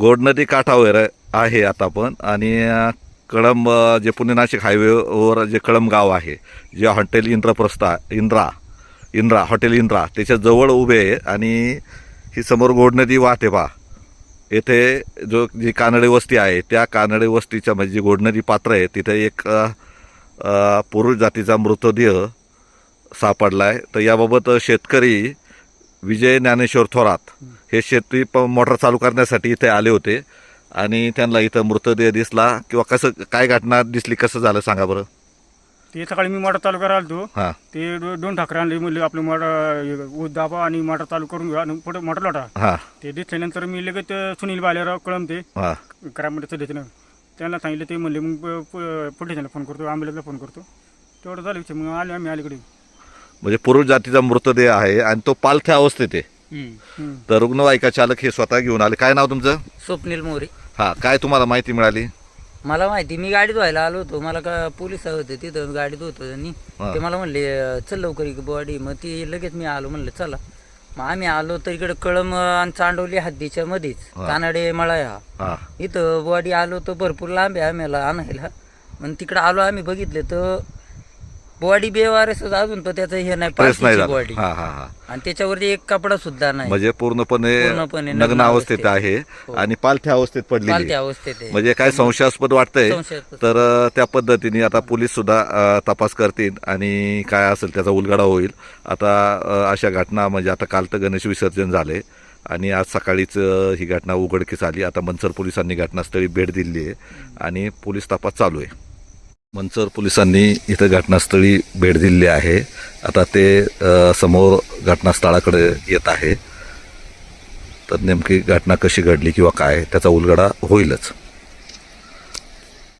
गोड नदी काठावर आहे आता पण. आणि कळंब जे पुणे नाशिक हायवेवर जे कळंब गाव आहे जे हॉटेल इंद्रप्रस्था इंद्रा इंद्रा हॉटेल इंद्रा त्याच्याजवळ उभे आहे. आणि ही समोर गोड नदी वाहते पा येथे जो जी कानडे वस्ती आहे त्या कानडे वस्तीच्या म्हणजे जी गोड नदी पात्र आहे तिथे एक पुरुष जातीचा मृतदेह सापडला आहे तर याबाबत शेतकरी विजय ज्ञानेश्वर थोरात हे शेतकरी प मोटर चालू करण्यासाठी इथे आले होते. आणि त्यांना इथं मृतदेह दिसला किंवा कसं काय घटना दिसली कसं झालं सांगा बरं? ते सकाळी मी मोटर चालू करायला आलतो. हां. ते दो- दोन ठाकरे आणले म्हणले आपलं मोटर ऊस दाबा आणि मोटर चालू करून घेऊ. आणि पुढे मोटर लोटा. हां. ते दिसल्यानंतर मी लगेच सुनील बालेराव कळम ते हां. करामध्ये सध्याचं त्यांना सांगितलं ते म्हणले मग पोलिसांना फोन करतो ॲम्ब्युलन्सला फोन करतो. तेवढं झालं विषय मग आले आम्ही अलीकडे. म्हणजे पुरुष जातीचा मृतदेह आहे आणि तो पालथ्या अवस्थेत आहे. तर रुग्णवाहिका चालक हे स्वतः घेऊन आले. काय नाव तुमचं? स्वप्नील मोरे. हां काय तुम्हाला माहिती मिळाली? मला माहिती मी गाडीत व्हायला आलो होतो. मला का पोलीस होते तिथं गाडीत होतो आणि. ते मला म्हणले "अं, चल लवकर बॉडी मग ती लगेच मी आलो म्हणलं चला. मग आम्ही आलो तर इकडे कळम आणि चांडवली हद्दीच्या मध्येच. कानडे मळा हा हां. इथं बॉडी आलो तर भरपूर लांब आहे आम्हाला आणायला. मग तिकडे आलो आम्ही बघितले तर बॉडी बेवारस अजून तर त्याचं हे नाही प्रेस नाही झाला. बॉडी. हां हां हां. आणि त्याच्यावरती एक कपडा सुद्धा नाही. म्हणजे पूर्णपणे पूर्णपणे नग्न नग्न अवस्थेत अवस्थेत. आहे हो. आणि पालथ्या अवस्थेत पडलेली आहे. अवस्थेत आहे. म्हणजे काय संशयास्पद वाटतंय संशयास्पद. तर अ, त्या पद्धतीने आता पोलीस सुद्धा अ, तपास करतील आणि काय असेल त्याचा उलगडा होईल. आता अ, अशा घटना म्हणजे आता काल तर गणेश विसर्जन झाले आणि आज सकाळीच अ, ही घटना उघडकीस आली. आता मनसर पोलिसांनी घटनास्थळी भेट दिली आहे आणि पोलीस तपास चालू आहे. मनसर पोलिसांनी इथं घटनास्थळी भेट दिली आहे. आता ते अ, समोर घटनास्थळाकडे येत आहे. तर नेमकी घटना कशी घडली किंवा काय त्याचा उलगडा होईलच.